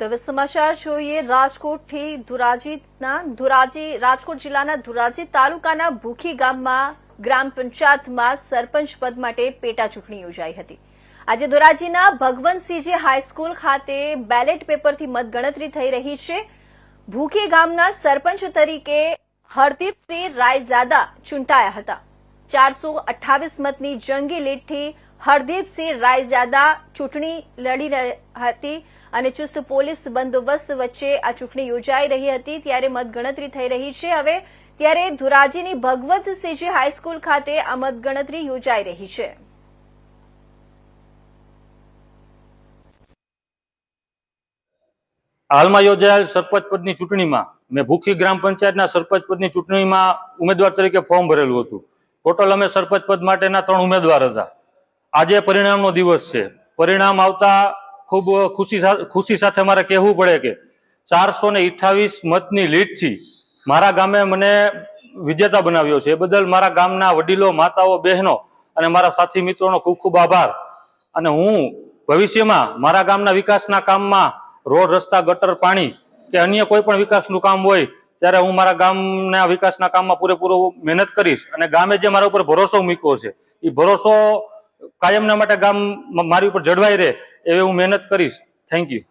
તો હવે સમાચાર જોઈએ રાજકોટથી ધોરાજીના ધોરાજી રાજકોટ જિલ્લાના ધોરાજી તાલુકાના ભૂખી ગામમાં ગ્રામ પંચાયતમાં સરપંચ પદ માટે પેટા ચૂંટણી યોજાઈ હતી આજે ધોરાજીના ભગવંતસિંહજી હાઈસ્કૂલ ખાતે બેલેટ પેપરથી મતગણતરી થઈ રહી છે ભૂખી ગામના સરપંચ તરીકે હરદીપસિંહ રાયઝાદા ચૂંટાયા હતા ચારસો અઠ્ઠાવીસ મતની જંગી લીડથી હરદીપસિંહ રાયઝાદા ચૂંટણી લડી હતી અને ચુસ્ત પોલીસ બંદોબસ્ત વચ્ચે આ ચૂંટણી યોજાઈ રહી હતી ત્યારે મતગણતરી થઈ રહી છે. હવે ત્યારે ધોરાજીની ભગવતસિંહજી હાઈસ્કૂલ ખાતે આ મતગણતરી યોજાઈ રહી છે. હાલમાં યોજાયેલ સરપંચ પદની ચૂંટણીમાં મેં ભૂખી ગ્રામ પંચાયતના સરપંચ પદની ચૂંટણીમાં ઉમેદવાર તરીકે ફોર્મ ભરેલું હતું. ટોટલ અમે સરપંચ પદ માટેના ત્રણ ઉમેદવાર હતા. આજે પરિણામનો દિવસ છે. પરિણામ આવતા ખૂબ ખુશી ખુશી સાથે મારે કહેવું પડે કે ચારસો ને મતની લીડથી મારા ગામે મને વિજેતા બનાવ્યો છે. એ બદલ મારા ગામના વડીલો, માતાઓ, બહેનો અને મારા સાથી મિત્રોનો ખૂબ ખૂબ આભાર. અને હું ભવિષ્યમાં મારા ગામના વિકાસના કામમાં રોડ, રસ્તા, ગટર, પાણી કે અન્ય કોઈ પણ વિકાસનું કામ હોય ત્યારે હું મારા ગામના વિકાસના કામમાં પૂરેપૂરો મહેનત કરીશ અને ગામે જે મારા ઉપર ભરોસો મૂક્યો છે, એ ભરોસો કાયમના માટે ગામ મારી ઉપર જળવાઈ રહે એવી હું મહેનત કરીશ. Thank you